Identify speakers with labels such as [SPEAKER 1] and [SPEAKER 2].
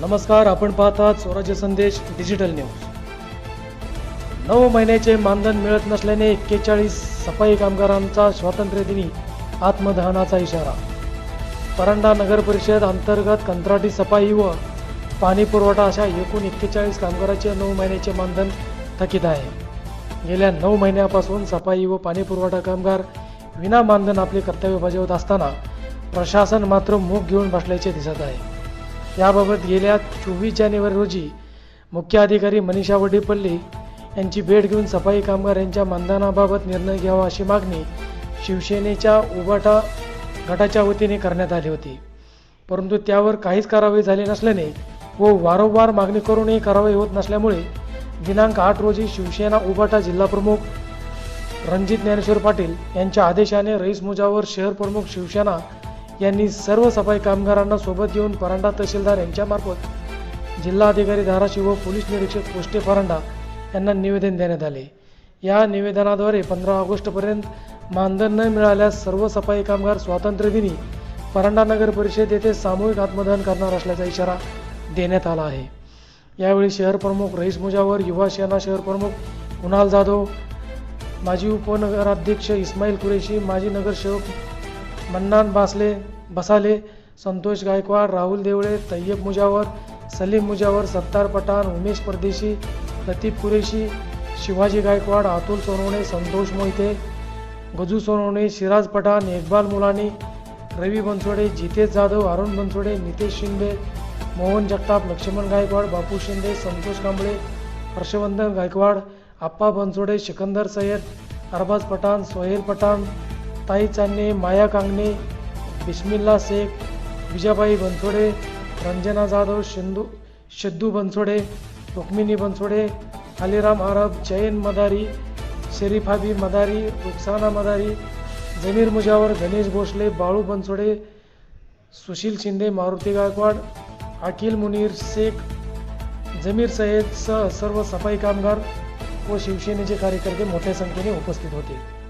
[SPEAKER 1] नमस्कार आपण पाहतात स्वराज्य संदेश डिजिटल न्यूज. नऊ महिन्याचे मानधन मिळत नसल्याने एक्केचाळीस सफाई कामगारांचा स्वातंत्र्यदिनी आत्मदहनाचा इशारा. परंडा नगर परिषद अंतर्गत कंत्राटी सफाई व पाणी पुरवठा अशा एकूण एक्केचाळीस कामगारांचे नऊ महिन्याचे मानधन थकीत आहे. गेल्या नऊ महिन्यापासून सफाई व पाणी पुरवठा कामगार विना मानधन आपले कर्तव्य बजावत असताना प्रशासन मात्र मूग घेऊन बसल्याचे दिसत आहे. याबाबत गेल्या चोवीस जानेवारी रोजी मुख्य अधिकारी मनीषा वडेपल्ले यांची भेट घेऊन सफाई कामगार यांच्या मानधनाबाबत निर्णय घ्यावा अशी मागणी शिवसेनेच्या उबाटा गटाच्या वतीने करण्यात आली होती. परंतु त्यावर काहीच कारवाई झाली नसल्याने व वारंवार मागणी करूनही कारवाई होत नसल्यामुळे दिनांक आठ रोजी शिवसेना उबाटा जिल्हाप्रमुख रणजित ज्ञानेश्वर पाटील यांच्या आदेशाने रईस मुजावर शहर प्रमुख शिवसेना यांनी सर्व सफाई कामगारांना सोबत घेऊन परांडा तहसीलदार यांच्यामार्फत जिल्हाधिकारी धाराशिव व पोलीस निरीक्षक पोस्टे परांडा यांना निवेदन देण्यात आले. या निवेदनाद्वारे पंधरा ऑगस्टपर्यंत मानधन न मिळाल्यास सर्व सफाई कामगार स्वातंत्र्यदिनी परांडा नगर परिषद येथे सामूहिक आत्मदहन करणार असल्याचा इशारा देण्यात आला आहे. यावेळी शहर प्रमुख रईस मुजावर युवा सेना शहर प्रमुख कुणाल जाधव माजी उपनगराध्यक्ष इस्माईल कुरेशी माजी नगरसेवक मन्नान बासले बसाले. संतोष गायकवाड राहुल देवळे तय्यब मुजावर सलीम मुजावर सत्तार पठाण उमेश परदेशी लतीफ कुरेशी शिवाजी गायकवाड अतुल सोनवणे संतोष मोहिते गजू सोनवणे शिराज पठाण इक्बाल मुलानी रवी बनसोडे जितेश जाधव अरुण बनसोडे नितेश शिंदे मोहन जगताप लक्ष्मण गायकवाड बापू शिंदे संतोष कांबळे हर्षवर्धन गायकवाड आप्पा बनसोडे सिकंदर सय्यद अरबाज पठाण सोहेल पठाण ताई चांदणे माया कांगणे बिस्मिल्ला शेख विजाबाई बनसोडे रंजना जाधव शिंदू शिद्दू बनसोडे रुक्मिणी बनसोडे अलीराम आरब जैन मदारी शरीफाबी मदारी रुखसाना मदारी जमीर मुजावर गणेश भोसले बाळू बनसोडे सुशील शिंदे मारुती गायकवाड अखिल मुनीर शेख जमीर सय्यद सह सर्व सफाई कामगार व शिवसेनेचे कार्यकर्ते मोठ्या संख्येने उपस्थित होते.